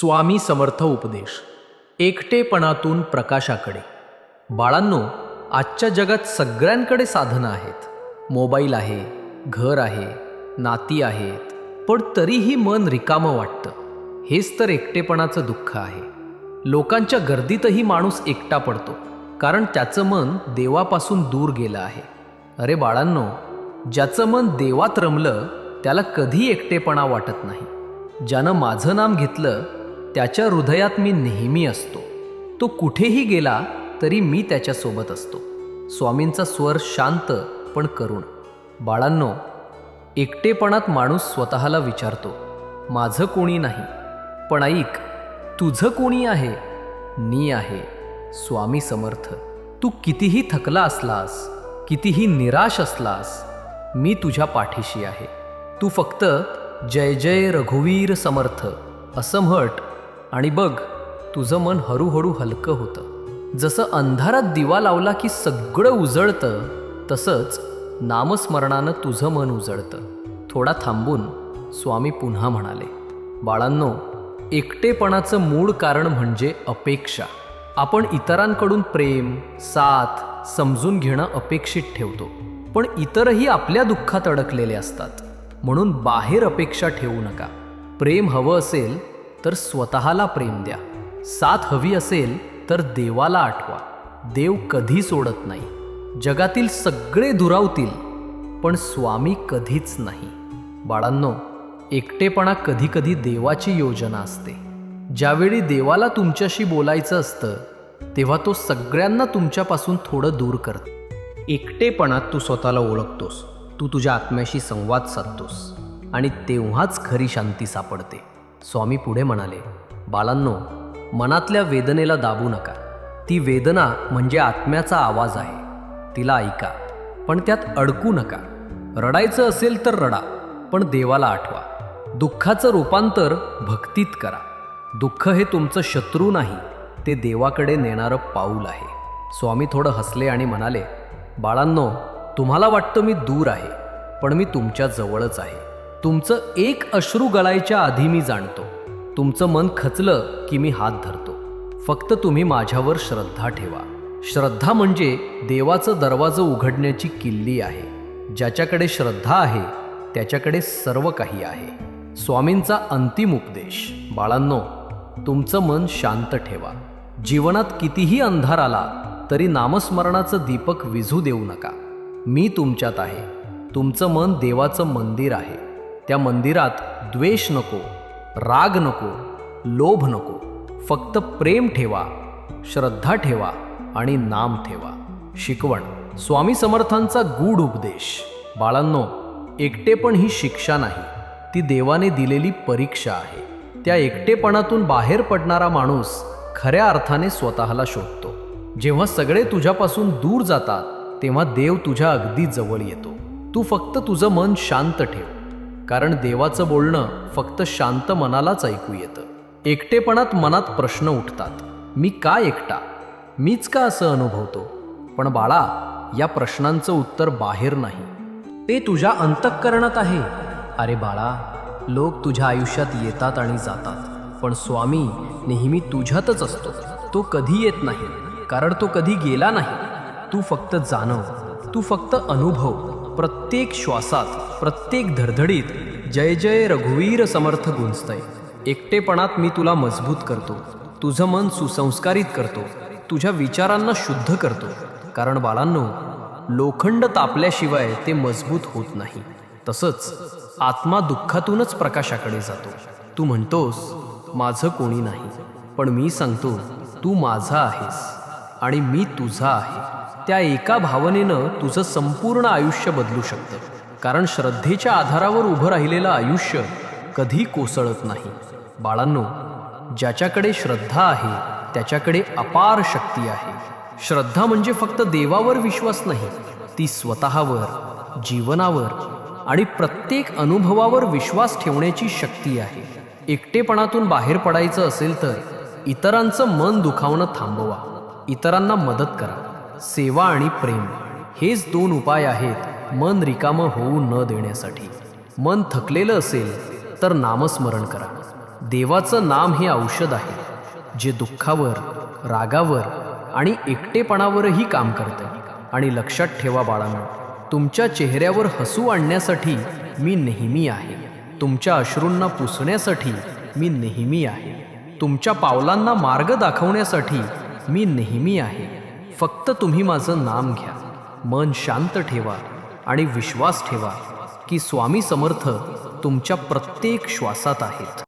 स्वामी समर्थ उपदेश. एकटेपणातून प्रकाशाकडे. बाळांनो आजच्या जगात सगळ्यांकडे साधनं आहेत. मोबाईल आहे घर आहे नाती आहेत पण तरीही मन रिकामं वाटतं. हेच तर एकटेपणाचं दुःख आहे. लोकांच्या गर्दीतही माणूस एकटा पडतो कारण त्याचं मन देवापासून दूर गेलं आहे. अरे बाळांनो ज्याचं मन देवात रमलं त्याला कधी एकटेपणा वाटत नाही. ज्यानं माझं नाम घेतलं त्याच्या हृदयात मी नेहमी असतो. तो कुठेही गेला तरी मी त्याच्यासोबत असतो. स्वामींचा स्वर शांत पण करुण. बाळांनो एकटेपणात माणूस स्वतःला विचारतो माझं कोणी नाही? पण ऐक तुझं कोणी आहे? मी आहे. स्वामी समर्थ तू कितीही थकला असलास कितीही निराश असलास मी तुझ्या पाठीशी आहे. तू फक्त जय जय रघुवीर समर्थ असं म्हट आणि बघ तुझं मन हळूहळू हलकं होतं. जसं अंधारात दिवा लावला की सगळं उजळतं तसंच नामस्मरणानं तुझं मन उजळतं. थोडा थांबून स्वामी पुन्हा म्हणाले बाळांनो एकटेपणाचं मूळ कारण म्हणजे अपेक्षा. आपण इतरांकडून प्रेम साथ समजून घेणं अपेक्षित ठेवतो. पण इतरही आपल्या दुःखात अडकलेले असतात. म्हणून बाहेर अपेक्षा ठेवू नका. प्रेम हवं असेल तर स्वतःला प्रेम द्या. साथ हवी असेल तर देवाला आठवा. देव कधी सोडत नाही. जगातील सगळे दुरावतील पण स्वामी कधीच नाही. बाळांनो एकटेपणा कधीकधी देवाची योजना असते. ज्यावेळी देवाला तुमच्याशी बोलायचं असतं तेव्हा तो सगळ्यांना तुमच्यापासून थोडं दूर करतो. एकटेपणात तू स्वतःला ओळखतोस. तू तुझ्या आत्म्याशी संवाद साधतोस. आणि तेव्हाच खरी शांती सापडते. स्वामी पुढे म्हणाले बाळांनो मनातल्या वेदनेला दाबू नका. ती वेदना म्हणजे आत्म्याचा आवाज आहे. तिला ऐका. पण त्यात अडकू नका. रडायचं असेल तर रडा पण देवाला आठवा. दुःखाचं रूपांतर भक्तीत करा. दुःख हे तुमचं शत्रू नाही ते देवाकडे नेणारं पाऊल आहे. स्वामी थोडं हसले आणि म्हणाले बाळांनो तुम्हाला वाटतं मी दूर आहे पण मी तुमच्या जवळच आहे. तुमचं एक अश्रू गळायच्या आधी मी जाणतो. तुमचं मन खचलं की मी हात धरतो. फक्त तुम्ही माझ्यावर श्रद्धा ठेवा. श्रद्धा म्हणजे देवाचं दरवाजं उघडण्याची किल्ली आहे. ज्याच्याकडे श्रद्धा आहे त्याच्याकडे सर्व काही आहे. स्वामींचा अंतिम उपदेश. बाळांनो तुमचं मन शांत ठेवा. जीवनात कितीही अंधार आला तरी नामस्मरणाचं दीपक विझू देऊ नका. मी तुमच्यात आहे. तुमचं मन देवाचं मंदिर आहे. त्या मंदिरात द्वेष नको राग नको लोभ नको. फक्त प्रेम ठेवा श्रद्धा ठेवा आणि नाम ठेवा. शिकवण. स्वामी समर्थांचा गूढ उपदेश. बाळांनो एकटेपण ही शिक्षा नाही. ती देवाने दिलेली परीक्षा आहे. त्या एकटेपणातून बाहेर पडणारा माणूस खऱ्या अर्थाने स्वतःला शोधतो. जेव्हा सगळे तुझ्यापासून दूर जातात तेव्हा देव तुझ्या अगदी जवळ येतो. तू फक्त तुझं मन शांत ठेव. कारण देवाचं बोलणं फक्त शांत मनालाच ऐकू येतं. एकटेपणात मनात प्रश्न उठतात. मी का एकटा? मीच का असं अनुभवतो? पण बाळा या प्रश्नांचं उत्तर बाहेर नाही. ते तुझ्या अंतःकरणात आहे. अरे बाळा लोक तुझ्या आयुष्यात येतात आणि जातात. पण स्वामी नेहमी तुझ्यातच असतो. तो कधी येत नाही. कारण तो कधी गेला नाही. तू फक्त जाणव. तू फक्त अनुभव. प्रत्येक श्वासात प्रत्येक धडधडीत जय जय रघुवीर समर्थ गुंजतय. एकटेपणात मी तुला मजबूत करतो. तुझं मन सुसंस्कारित करतो. तुझ्या विचारांना शुद्ध करतो. कारण बाळांनो लोखंड तापल्याशिवाय ते मजबूत होत नाही. तसंच आत्मा दुःखातूनच प्रकाशाकडे जातो. तू म्हणतोस माझं कोणी नाही. पण मी सांगतो तू माझा आहेस आणि मी तुझा आहे. त्या एका भावनेनं तुझं संपूर्ण आयुष्य बदलू शकतं. कारण श्रद्धेच्या आधारावर उभं राहिलेलं आयुष्य कधी कोसळत नाही. बाळांनो ज्याच्याकडे श्रद्धा आहे त्याच्याकडे अपार शक्ती आहे. श्रद्धा म्हणजे फक्त देवावर विश्वास नाही ती स्वतःवर जीवनावर आणि प्रत्येक अनुभवावर विश्वास ठेवण्याची शक्ती आहे. एकटेपणातून बाहेर पडायचं असेल तर इतरांचं मन दुखावणं थांबवा. इतरांना मदत करा. सेवा आणि प्रेम हेच दोन उपाय आहेत मन रिकामं होऊ न देण्यासाठी. मन थकलेलं असेल तर नामस्मरण करा. देवाचं नाम हे औषध आहे जे दुःखावर रागावर आणि एकटेपणावरही काम करतं. आणि लक्षात ठेवा बाळांनो तुमच्या चेहऱ्यावर हसू आणण्यासाठी मी नेहमी आहे. तुमच्या अश्रूंना पुसण्यासाठी मी नेहमी आहे. तुमच्या पावलांना मार्ग दाखवण्यासाठी मी नेहमी आहे. फक्त तुम्ही माझं नाम घ्या. मन शांत ठेवा आणि विश्वास ठेवा की स्वामी समर्थ तुमच्या प्रत्येक श्वासात आहेत.